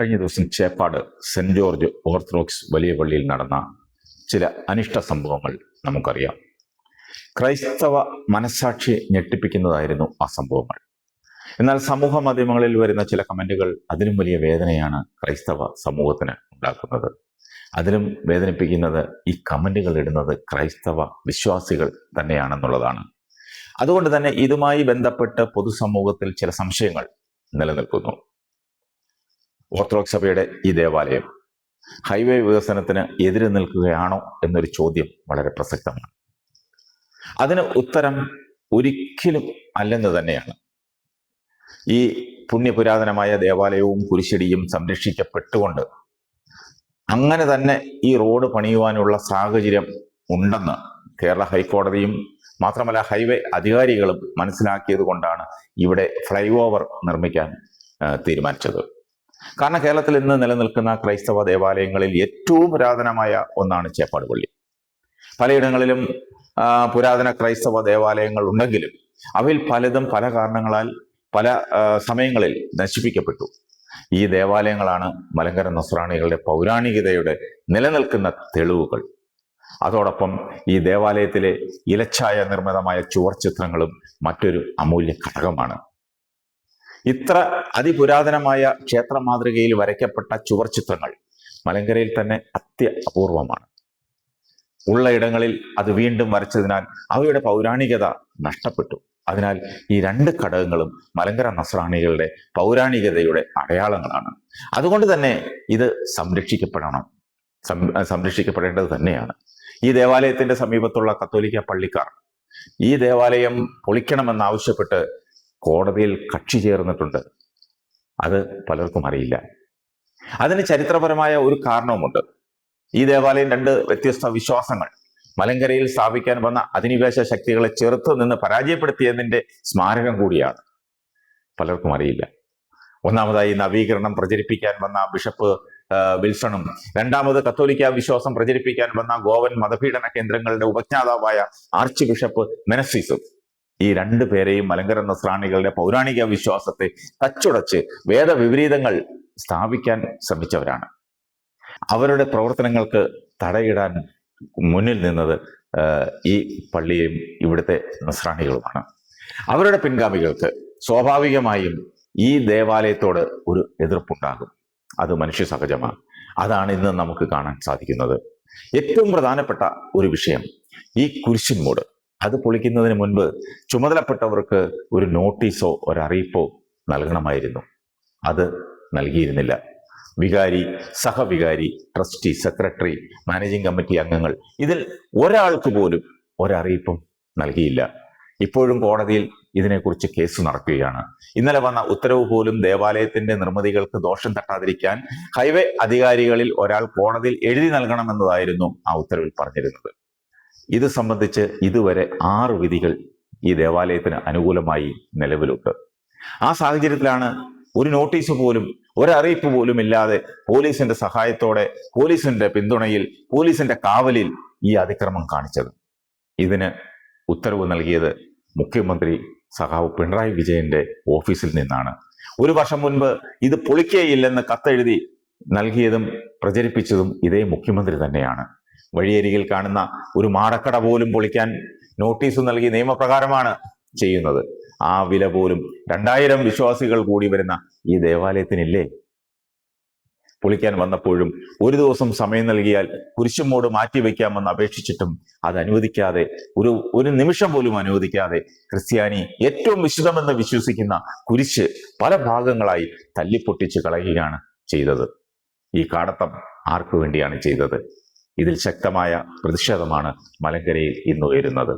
കഴിഞ്ഞ ദിവസം Cheppad saint George orthodox വലിയ പള്ളിയിൽ നടന്ന ചില അനിഷ്ട സംഭവങ്ങൾ നമുക്കറിയാം. ക്രൈസ്തവ മനസാക്ഷി ഞെട്ടിപ്പിക്കുന്നതായിരുന്നു ആ സംഭവങ്ങൾ. എന്നാൽ സമൂഹ മാധ്യമങ്ങളിൽ വരുന്ന ചില കമന്റുകൾ അതിലും വലിയ വേദനയാണ് ക്രൈസ്തവ സമൂഹത്തിന് ഉണ്ടാക്കുന്നത്. അതിലും വേദനിപ്പിക്കുന്നത് ഈ കമന്റുകൾ ഇടുന്നത് ക്രൈസ്തവ വിശ്വാസികൾ തന്നെയാണെന്നുള്ളതാണ്. അതുകൊണ്ട് തന്നെ ഇതുമായി ബന്ധപ്പെട്ട് പൊതുസമൂഹത്തിൽ ചില സംശയങ്ങൾ നിലനിൽക്കുന്നു. ഓർത്തഡോക്സ് സഭയുടെ ഈ ദേവാലയം ഹൈവേ വികസനത്തിന് എതിര് നിൽക്കുകയാണോ എന്നൊരു ചോദ്യം വളരെ പ്രസക്തമാണ്. അതിന് ഉത്തരം ഒരിക്കലും അല്ലെന്ന് തന്നെയാണ്. ഈ പുണ്യപുരാതനമായ ദേവാലയവും കുരിശടിയും സംരക്ഷിക്കപ്പെട്ടുകൊണ്ട് അങ്ങനെ തന്നെ ഈ റോഡ് പണിയുവാനുള്ള സാഹചര്യം ഉണ്ടെന്ന് കേരള ഹൈക്കോടതിയും മാത്രമല്ല ഹൈവേ അധികാരികളും മനസ്സിലാക്കിയത് കൊണ്ടാണ് ഇവിടെ ഫ്ലൈ ഓവർ നിർമ്മിക്കാൻ തീരുമാനിച്ചത്. കാരണം കേരളത്തിൽ ഇന്ന് നിലനിൽക്കുന്ന ക്രൈസ്തവ ദേവാലയങ്ങളിൽ ഏറ്റവും പുരാതനമായ ഒന്നാണ് ചേപ്പാട് പള്ളി. പലയിടങ്ങളിലും പുരാതന ക്രൈസ്തവ ദേവാലയങ്ങൾ ഉണ്ടെങ്കിലും അവയിൽ പലതും പല കാരണങ്ങളാൽ പല സമയങ്ങളിൽ നശിപ്പിക്കപ്പെട്ടു. ഈ ദേവാലയങ്ങളാണ് മലങ്കര നസ്രാണികളുടെ പൗരാണികതയുടെ നിലനിൽക്കുന്ന തെളിവുകൾ. അതോടൊപ്പം ഈ ദേവാലയത്തിലെ ഇലച്ചായ നിർമ്മിതമായ ചുവർ ചിത്രങ്ങളും മറ്റൊരു അമൂല്യ ഘടകമാണ്. ഇത്ര അതിപുരാതനമായ ക്ഷേത്ര മാതൃകയിൽ വരയ്ക്കപ്പെട്ട ചുവർ ചിത്രങ്ങൾ മലങ്കരയിൽ തന്നെ അത്യ അപൂർവമാണ്. ഉള്ള ഇടങ്ങളിൽ അത് വീണ്ടും വരച്ചതിനാൽ അവയുടെ പൗരാണികത നഷ്ടപ്പെട്ടു. അതിനാൽ ഈ രണ്ട് ഘടകങ്ങളും മലങ്കര നസ്രാണികളുടെ പൗരാണികതയുടെ അടയാളങ്ങളാണ്. അതുകൊണ്ട് തന്നെ ഇത് സംരക്ഷിക്കപ്പെടണം. സംരക്ഷിക്കപ്പെടേണ്ടത് തന്നെയാണ്. ഈ ദേവാലയത്തിന്റെ സമീപത്തുള്ള കത്തോലിക്ക പള്ളിക്കാർ ഈ ദേവാലയം പൊളിക്കണമെന്നാവശ്യപ്പെട്ട് കോടതിയിൽ കക്ഷി ചേർന്നിട്ടുണ്ട്. അത് പലർക്കും അറിയില്ല. അതിന് ചരിത്രപരമായ ഒരു കാരണവുമുണ്ട്. ഈ ദേവാലയം രണ്ട് വ്യത്യസ്ത വിശ്വാസങ്ങൾ. മലങ്കരയിൽ സ്ഥാപിക്കാൻ വന്ന അധിനിവേശ ശക്തികളെ ചെറുത്ത് നിന്ന് പരാജയപ്പെടുത്തിയതിന്റെ സ്മാരകം കൂടിയാണ്. പലർക്കും അറിയില്ല. ഒന്നാമതായി നവീകരണം പ്രചരിപ്പിക്കാൻ വന്ന ബിഷപ്പ് വിൽസണും. രണ്ടാമത് കത്തോലിക്ക വിശ്വാസം പ്രചരിപ്പിക്കാൻ വന്ന ഗോവൻ മതപീഡന കേന്ദ്രങ്ങളുടെ ഉപജ്ഞാതാവായ ആർച്ച് ബിഷപ്പ് മെനസിസും ഈ രണ്ടു പേരെയും മലങ്കര നസ്രാണികളുടെ പൗരാണിക വിശ്വാസത്തെ തച്ചുടച്ച് വേദവിപരീതങ്ങൾ സ്ഥാപിക്കാൻ ശ്രമിച്ചവരാണ്. അവരുടെ പ്രവർത്തനങ്ങൾക്ക് തടയിടാൻ മുന്നിൽ നിന്നത് ഈ പള്ളിയും ഇവിടുത്തെ നസ്രാണികളുമാണ്. അവരുടെ പിൻഗാമികൾക്ക് സ്വാഭാവികമായും ഈ ദേവാലയത്തോട് ഒരു എതിർപ്പുണ്ടാകും. അത് മനുഷ്യ സഹജമാണ് അതാണ് ഇന്ന് നമുക്ക് കാണാൻ സാധിക്കുന്നത്. ഏറ്റവും പ്രധാനപ്പെട്ട ഒരു വിഷയം ഈ കുരിശിൻമൂട്. അത് പൊളിക്കുന്നതിന് മുൻപ് ചുമതലപ്പെട്ടവർക്ക് ഒരു നോട്ടീസോ ഒരറിയിപ്പോ നൽകണമായിരുന്നു. അത് നൽകിയിരുന്നില്ല. വികാരി സഹവികാരി ട്രസ്റ്റി സെക്രട്ടറി മാനേജിംഗ് കമ്മിറ്റി അംഗങ്ങൾ ഇതിൽ ഒരാൾക്ക് പോലും ഒരറിയിപ്പും നൽകിയില്ല. ഇപ്പോഴും കോടതിയിൽ ഇതിനെക്കുറിച്ച് കേസ് നടക്കുകയാണ്. ഇന്നലെ വന്ന ഉത്തരവ് പോലും ദേവാലയത്തിന്റെ നിർമ്മിതികൾക്ക് ദോഷം തട്ടാതിരിക്കാൻ ഹൈവേ അധികാരികളിൽ ഒരാൾ കോടതിയിൽ എഴുതി നൽകണമെന്നതായിരുന്നു ആ ഉത്തരവിൽ പറഞ്ഞിരുന്നത്. ഇത് സംബന്ധിച്ച് ഇതുവരെ ആറ് വിധികൾ ഈ ദേവാലയത്തിന് അനുകൂലമായി നിലവിലുണ്ട്. ആ സാഹചര്യത്തിലാണ് ഒരു നോട്ടീസ് പോലും ഒരറിയിപ്പ് പോലും ഇല്ലാതെ പോലീസിന്റെ സഹായത്തോടെ പോലീസിന്റെ പിന്തുണയിൽ പോലീസിന്റെ കാവലിൽ ഈ അതിക്രമം കാണിച്ചത്. ഇതിന് ഉത്തരവ് നൽകിയത് മുഖ്യമന്ത്രി സഖാവ് പിണറായി വിജയന്റെ ഓഫീസിൽ നിന്നാണ്. ഒരു വർഷം മുൻപ് ഇത് പൊളിക്കേയില്ലെന്ന് കത്തെഴുതി നൽകിയതും പ്രചരിപ്പിച്ചതും ഇതേ മുഖ്യമന്ത്രി തന്നെയാണ്. വഴിയരികിൽ കാണുന്ന ഒരു മാടക്കട പോലും പൊളിക്കാൻ നോട്ടീസ് നൽകി നിയമപ്രകാരമാണ് ചെയ്യുന്നത്. ആ വില പോലും രണ്ടായിരം വിശ്വാസികൾ കൂടി വരുന്ന ഈ ദേവാലയത്തിനില്ലേ? പൊളിക്കാൻ വന്നപ്പോഴും ഒരു ദിവസം സമയം നൽകിയാൽ കുരിശുമോട് മാറ്റിവെക്കാമെന്ന് അപേക്ഷിച്ചിട്ടും അത് അനുവദിക്കാതെ ഒരു ഒരു നിമിഷം പോലും അനുവദിക്കാതെ ക്രിസ്ത്യാനി ഏറ്റവും വിശുദ്ധമെന്ന് വിശ്വസിക്കുന്ന കുരിശ് പല ഭാഗങ്ങളായി തല്ലിപ്പൊട്ടിച്ച് കളയുകയാണ് ചെയ്തത്. ഈ കാടത്തം ആർക്കു വേണ്ടിയാണ് ചെയ്തത്? ഇതിൽ ശക്തമായ പ്രതിഷേധമാണ് മലങ്കരയിൽ ഇന്ന് ഉയരുന്നത്